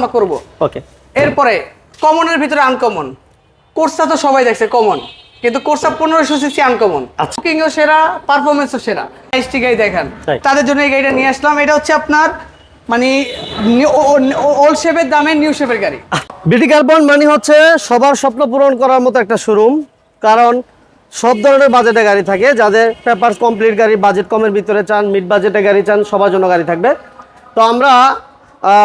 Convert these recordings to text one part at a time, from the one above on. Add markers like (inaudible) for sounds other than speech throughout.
আমরা করব। ওকে এরপরে কমনের ভিতরে আনকমন কোর্সা তো সবাই দেখছে কমন কিন্তু কোর্সা পনেরোশো সিসি আনকমন আচ্ছা। বুকিংও সেরা পারফরমেন্সও সেরা। এসটি গাড়ি দেখেন। তাদের জন্য এই গাড়িটা নিয়ে আসলাম। এটা হচ্ছে আপনার মানে ওল্ড শেপের দামে নিউ শেপের গাড়ি। বিটি কার্বন মানে হচ্ছে সবার স্বপ্ন পূরণ করার মতো একটা শোরুম কারণ সব ধরনের বাজেটে গাড়ি থাকে। যাদের পেপার কমপ্লিট গাড়ি বাজেট কমের ভিতরে চান মিড বাজেটে গাড়ি চান সবার জন্য গাড়ি থাকবে। তো আমরা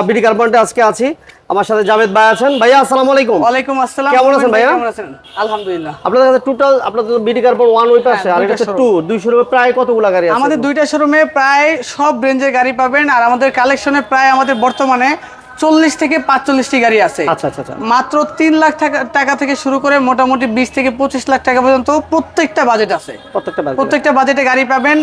বিটি কার্বনটা আজকে আছি। আমার সাথে জাভেদ ভাই আছেন। ভাইয়া আসসালামু আলাইকুম। ওয়ালাইকুম আসসালাম। কেমন আছেন ভাইয়া? কেমন আছেন? আলহামদুলিল্লাহ। আপনাদের কাছে টোটাল আপনাদের বিটি কার্বন ওয়ান ওই পাশে হ্যাঁ, আর এটা। টু দুইশো রুপে প্রায় কতগুলো গাড়ি আছে? আমাদের দুইটা শোরুমে প্রায় সব রেঞ্জের গাড়ি পাবেন আর আমাদের কালেকশনে প্রায় আমাদের বর্তমানে চল্লিশ থেকে পাঁচচল্লিশটি গাড়ি আছে। আচ্ছা আচ্ছা আচ্ছা। মাত্র তিন লাখ টাকা টাকা থেকে শুরু করে মোটামুটি বিশ থেকে পঁচিশ লাখ টাকা পর্যন্ত প্রত্যেকটা বাজেট আছে। প্রত্যেকটা প্রত্যেকটা বাজেটে গাড়ি পাবেন।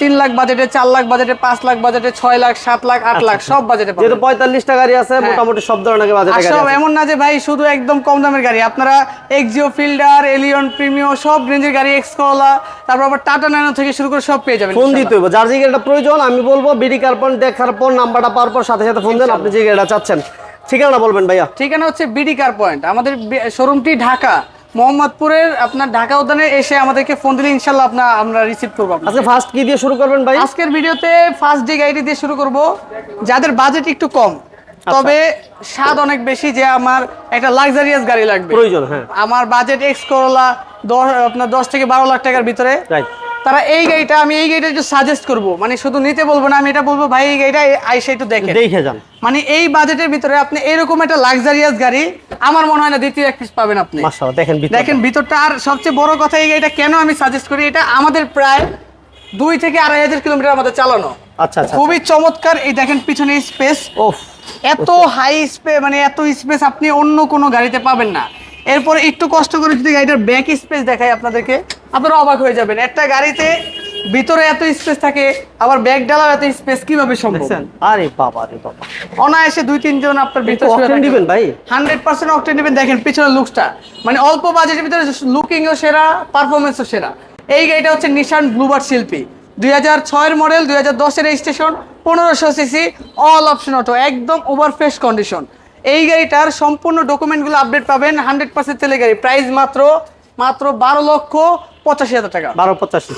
তিন লাখ বাজেটে চার লাখ বাজেটে পাঁচ লাখ বাজেটে ছয় লাখ সাত লাখ আট লাখ সব বাজেটে যেহেতু পঁয়তাল্লিশটা গাড়ি আছে মোটামুটি সব ধরনের বাজেটে সব এমন না যে ভাই শুধু একদম কম দামের গাড়ি। আপনারা এক্সিও ফিল্ডার এলিয়ন প্রিমিও সব রেঞ্জের গাড়ি এক্স এক্সকোলা তারপর আবার টাটা ন্যানো থেকে শুরু করে সব পেয়ে যাবেন ফোন দিতে হবে যার যে গাড়িটা প্রয়োজন আমি বলব বিডি কার্বন দেখার পর নাম্বারটা পাওয়ার পর সাথে সাথে ফোন দেন আপনি যে গাড়িটা চাচ্ছেন। ঠিকানা বলবেন ভাইয়া। ঠিকানা হচ্ছে বিডি কার পয়েন্ট আমাদের শোরুমটি ঢাকা। মোহাম্মদপুরের আপনার ঢাকা উদ্যানে এসে আমাদেরকে ফোন দিলে ইনশাল্লাহ আপনার আমরা রিসিভ করব আজকে ফার্স্ট কি দিয়ে শুরু করবেন ভাই? আজকের ভিডিওতে ফার্স্ট ডে গাড়ি দিয়ে শুরু করব যাদের বাজেট একটু কম আচ্ছা। তবে স্বাদ অনেক বেশি যে আমার একটা লাক্সারিয়াস গাড়ি লাগবে। প্রয়োজন হ্যাঁ। আমার বাজেট এক্স করলা দশ আপনার দশ থেকে বারো লাখ টাকার ভিতরে। রাইট তারা এই গাড়িটা আমি এই গাড়িটা একটু সাজেস্ট করব। মানে শুধু নিতে বলব না আমি এটা বলব ভাই এই গাড়িটা আইসা একটু দেখেন। দেখে যান। মানে এই বাজেটের ভিতরে আপনি এরকম একটা লাক্সারিয়াস গাড়ি আমার মনে হয় না দ্বিতীয় এক পিস পাবেন আপনি। মাশাআল্লাহ দেখেন। দেখেন ভিতরটা আর সবচেয়ে বড় কথা এই গাড়িটা কেন আমি সাজেস্ট করি এটা আমাদের প্রায় দুই থেকে আড়াই হাজার কিলোমিটার আমাদের চালানো। আচ্ছা আচ্ছা খুবই চমৎকার এই দেখেন পিছনে স্পেস ওফ এত হাই স্পেস মানে এত স্পেস আপনি অন্য কোনো গাড়িতে পাবেন না। এরপর একটু কষ্ট করে যদি গাড়িটার ব্যাক স্পেস দেখাই আপনাদেরকে। আপনারা অবাক হয়ে যাবেন। একটা গাড়িতে ভিতরে এত স্পেস থাকে আবার ব্যাগ ডালার এত স্পেস কীভাবে সম্ভব? আরে বাবা রে বাবা। অনায়াসে দুই তিনজন আপনার ভিতরে অকটেন দিবেন ভাই। হান্ড্রেড পার্সেন্ট অকটেন দিবেন। দেখেন পিছনের লুকসটা মানে অল্প বাজেটের ভিতরে লুকিং ও সেরা পারফরমেন্সও সেরা। এই গাড়িটা হচ্ছে নিশান ব্লুবার শিল্পী। দুই হাজার ছয়ের মডেল দুই হাজার দশের রেজিস্ট্রেশন পনেরোশো সিসি অল অপশন অটো একদম ওভার ফ্রেশ কন্ডিশন এই গাড়িটার সম্পূর্ণ ডকুমেন্টগুলো আপডেট পাবেন। হান্ড্রেড পার্সেন্ট তেলে গাড়ি। প্রাইস মাত্র মাত্র বারো লক্ষ পঁচাশি হাজার টাকা। বারো পঁচাশি।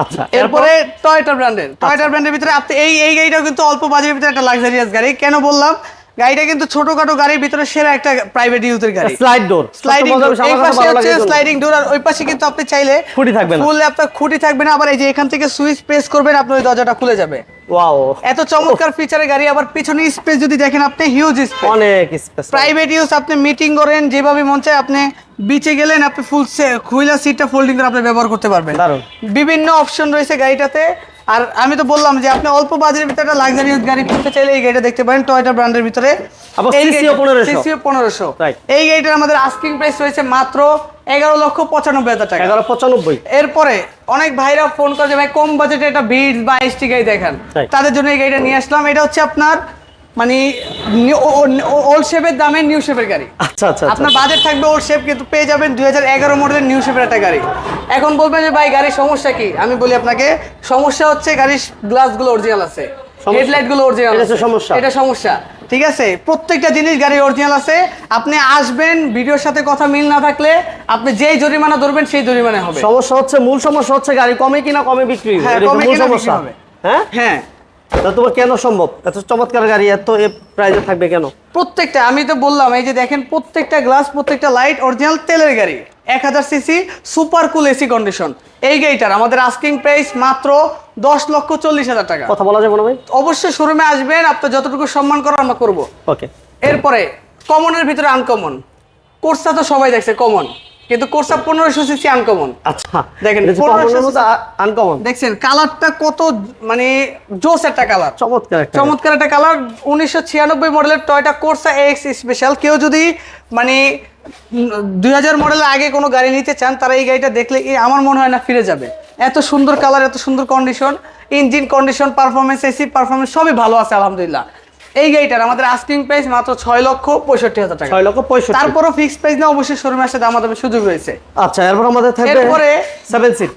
আচ্ছা এরপরে টয়টা ব্র্যান্ডের টয়টা ব্র্যান্ডের ভিতরে আপনি এই এই গাড়িটাও কিন্তু অল্প বাজেটের ভিতরে একটা লাক্সারিয়াস গাড়ি। কেন বললাম? গাড়িটা কিন্তু ছোটখাটো গাড়ির ভিতরে সেরা একটা প্রাইভেট ইউজের গাড়ি। স্লাইড ডোর স্লাইডিং এই পাশে হচ্ছে স্লাইডিং ডোর আর ওই পাশে কিন্তু আপনি চাইলে খুঁটি থাকবে না। ফুল আপনার খুঁটি থাকবে না। আবার এই যে এখান থেকে সুইচ প্রেস করবেন আপনার ওই দরজাটা খুলে যাবে। ওয়াও এত চমৎকার ফিচারের গাড়ি আবার পিছনে স্পেস যদি দেখেন আপনি হিউজ স্পেস অনেক স্পেস প্রাইভেট ইউজ আপনি মিটিং করেন যেভাবে মন চায় আপনি বিচে গেলেন আপনি ফুল খুইলা সিটটা ফোল্ডিং করে আপনি ব্যবহার করতে পারবেন। বিভিন্ন অপশন রয়েছে গাড়িটাতে। আর আমি তো বললাম যে আপনি অল্প বাজারের ভিতরে একটা লাক্সারিয়াস গাড়ি কিনতে চাইলে এই গাড়িটা দেখতে পারেন টয়টা ব্র্যান্ডের ভিতরে। আবার CC 1500 সিসিও পনেরোশো। Right. এই গাড়িটার আমাদের আস্কিং প্রাইস রয়েছে মাত্র এগারো লক্ষ পঁচানব্বই হাজার টাকা। এগারো পঁচানব্বই। এরপরে অনেক ভাইরা ফোন করে যে ভাই কম বাজেটে একটা বিটস বা এসটি গাড়ি দেখান। তাদের জন্য এই গাড়িটা নিয়ে আসলাম। এটা হচ্ছে আপনার মানে ওল্ড শেপের দামে নিউ শেপের গাড়ি। আচ্ছা আচ্ছা আচ্ছা। আপনার বাজেট থাকবে ওর শেপ কিন্তু পেয়ে যাবেন দুই হাজার এগারো মডেলের নিউ শেপের একটা গাড়ি। এখন বলবেন যে ভাই গাড়ির সমস্যা কি? আমি বলি আপনাকে সমস্যা হচ্ছে গাড়ির গ্লাসগুলো অরিজিনাল আছে? হেডলাইটগুলো অরিজিনাল এটা সমস্যা? এটা সমস্যা। ঠিক আছে প্রত্যেকটা জিনিস গাড়ির অরিজিনাল আছে। আপনি আসবেন ভিডিওর সাথে কথা মিল না থাকলে আপনি যেই জরিমানা ধরবেন সেই জরিমানা হবে। সমস্যা হচ্ছে মূল সমস্যা হচ্ছে গাড়ি কমে কিনা কমে বিক্রি হবে। হ্যাঁ, কমে কিনা সমস্যা। হবে। হ্যাঁ? হ্যাঁ। তা তোমার কেন সম্ভব? এত চমৎকার গাড়ি এত এ প্রাইজে থাকবে কেন? প্রত্যেকটা আমি তো বললাম এই যে দেখেন প্রত্যেকটা গ্লাস প্রত্যেকটা লাইট অরিজিনাল তেলের গাড়ি। এক হাজার CC super cool AC condition এই গাড়িটার আমাদের আস্কিং প্রাইস মাত্র দশ লক্ষ চল্লিশ হাজার টাকা। কথা বলা যাবে না ভাই? অবশ্যই শোরুমে আসবেন আপনার যতটুকু সম্মান করার আমরা করব। ওকে এরপরে কমনের ভিতরে আনকমন কোর্সটা তো সবাই দেখছে কমন কিন্তু কোর্সা পনেরোশো সিসি আনকমন আচ্ছা দেখেন, আনকমন দেখছেন কালারটা কত মানে জোস একটা কালার চমৎকার একটা চমৎকার একটা কালার উনিশশো ছিয়ানব্বই মডেলের টয়টা কোর্সা এক্স স্পেশাল কেউ যদি মানে দুই হাজার মডেলের আগে কোনো গাড়ি নিতে চান তারা এই গাড়িটা দেখলে আমার মনে হয় না ফিরে যাবে। এত সুন্দর কালার এত সুন্দর condition engine condition performance AC performance সবই ভালো আছে আলহামদুলিল্লাহ। এই গাড়িটার আমাদের আস্কিং প্রাইস মাত্র ছয় লক্ষ পঁয়ষট্টি হাজার টাকা। ছয় লক্ষ পঁয়ষট্টি। তারপরও ফিক্স প্রাইস না অবশ্যই শোরুমে আসে দাম সুযোগ রয়েছে। আচ্ছা এরপর আমাদের থাকবে এরপরে- সেভেন সিট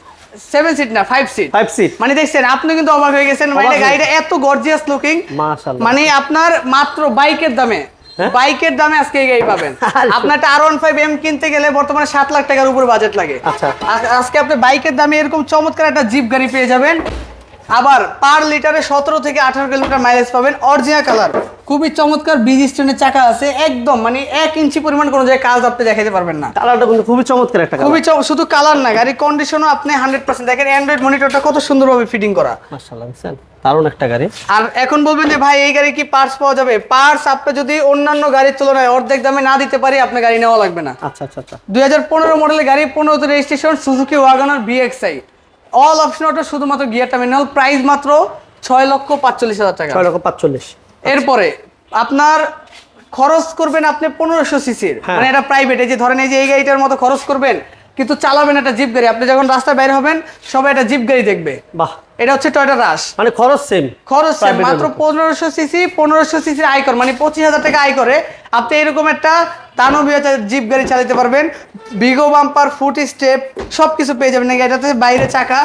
সেভেন সিট না ফাইভ সিট ফাইভ সিট মানে দেখছেন আপনি কিন্তু অবাক হয়ে গেছেন মানে গাড়িটা এত গর্জিয়াস লুকিং মানে আপনার মাত্র বাইকের দামে হ্যাঁ? বাইকের দামে আজকে এই গাড়ি পাবেন। (laughs) আপনার একটা আর ওয়ান ফাইভ এম কিনতে গেলে বর্তমানে সাত লাখ টাকার উপরে বাজেট লাগে। আচ্ছা। আজকে আপনি বাইকের দামে এরকম চমৎকার একটা জিপ গাড়ি পেয়ে যাবেন। আবার পার লিটারে সতেরো থেকে আঠারো কিলোমিটার মাইলেজ পাবেন অরিজিনাল কালার। খুবই চমৎকার বিজি স্টোনের চাকা আছে একদম মানে এক ইঞ্চি পরিমাণ কোনো জায়গায় কাজ আপনি দেখাতে পারবেন না। কালারটা কিন্তু খুবই চমৎকার একটা খুবই শুধু কালার না গাড়ির কন্ডিশনও আপনি হান্ড্রেড পার্সেন্ট দেখেন অ্যান্ড্রয়েড মনিটরটা কত সুন্দরভাবে ফিটিং করা। মাশাআল্লাহ দারুণ একটা গাড়ি। আর এখন বলবেন যে ভাই এই গাড়ি কি পার্টস পাওয়া যাবে? পার্টস আপনি যদি অন্যান্য গাড়ির তুলনায় অর্ধেক দামে না দিতে পারি আপনি গাড়ি নেওয়া লাগবে না। আচ্ছা আচ্ছা আচ্ছা। দুই হাজার পনেরো মডেলের গাড়ি পনেরোতে registration Suzuki WagonR BXI all option auto শুধুমাত্র গিয়ার টার্মিনাল প্রাইস মাত্র ছয় লক্ষ পাঁচচল্লিশ হাজার টাকা। ছয় লক্ষ পাঁচচল্লিশ। এরপরে আপনার খরচ করবেন আপনি পনেরোশো সিসির হ্যাঁ। মানে এটা প্রাইভেট এই যে ধরেন এই যে এই গাড়িটার মতো খরচ করবেন কিন্তু চালাবেন একটা জিপ গাড়ি। আপনি যখন রাস্তায় বাইরে হবেন সবাই একটা জিপ গাড়ি দেখবে। বাহ। এটা হচ্ছে টয়টা রাশ মানে খরচ সেম খরচ এর মাত্র মতো। পনেরোশো সিসি পনেরোশো সিসির আয়কর মানে পঁচিশ হাজার টাকা আয় করে আপনি এরকম একটা দানবীয় জিপ গাড়ি চালাতে পারবেন। বিগো বাম্পার ফুট স্টেপ সব কিছু পেয়ে যাবেন। এই গাড়িটাতে বাইরে চাকা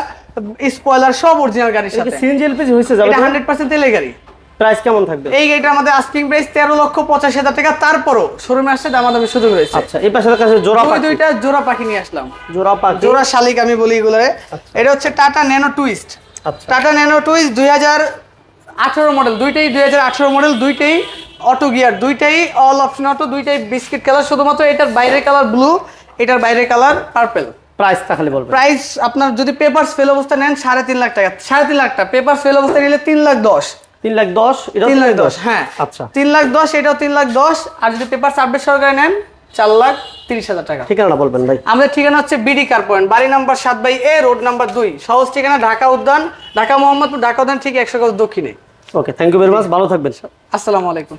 স্পয়লার সব অরিজিনাল গাড়ির সাথে। সিএনজি এলপিজি হয়েছে যাবে এটা হান্ড্রেড পার্সেন্ট তেলের গাড়ি। প্রাইস কেমন থাকবে? এই গাড়িটা আমাদের আস্কিং প্রাইস তেরো লক্ষ পঁচাশি হাজার টাকা। তারপরও শোরুমে আসছে দামাদামি সুযোগ রয়েছে। আচ্ছা এই পাশের কাছে জোড়া পাখি। দুইটা জোড়া পাখি নিয়ে আসলাম। জোড়া পাখি। জোড়া শালিক আমি বলি এগুলোরে। এটা হচ্ছে টাটা ন্যানো টুইস্ট আচ্ছা। টাটা ন্যানো টুইস্ট দুই হাজার আঠারো মডেল দুইটাই দুই হাজার আঠারো মডেল দুইটাই অটো গিয়ার দুইটাই অল অপশন অটো দুইটাই বিস্কিট কালার শুধুমাত্র এটার বাইরের কালার ব্লু এটার বাইরের কালার পার্পেল প্রাইসটা খালি বলবেন। প্রাইস আপনার যদি পেপারস ফেল অবস্থা নেন সাড়ে তিন লাখ টাকা সাড়ে তিন লাখ টাকা। পেপার ফেল অবস্থা নিলে তিন লাখ দশ। তিন লাখ দশ এটা তিন লাখ দশ হ্যাঁ। আচ্ছা। তিন লাখ দশ এটাও তিন লাখ দশ। আর যদি পেপার আপডেট সরকারে নেন চার লাখ তিরিশ হাজার টাকা। ঠিকানাটা বলবেন ভাই। আমাদের ঠিকানা হচ্ছে বিডি কার পয়েন্ট বাড়ি নাম্বার সাত বাই এ রোড নাম্বার দুই। সহজ ঠিকানা ঢাকা উদ্যান ঢাকা মোহাম্মদপুর ঢাকা উদ্যান ঠিক একশো গজ দক্ষিণে। Okay thank you very much ভালো থাকবেন। স্যার আসসালামু আলাইকুম।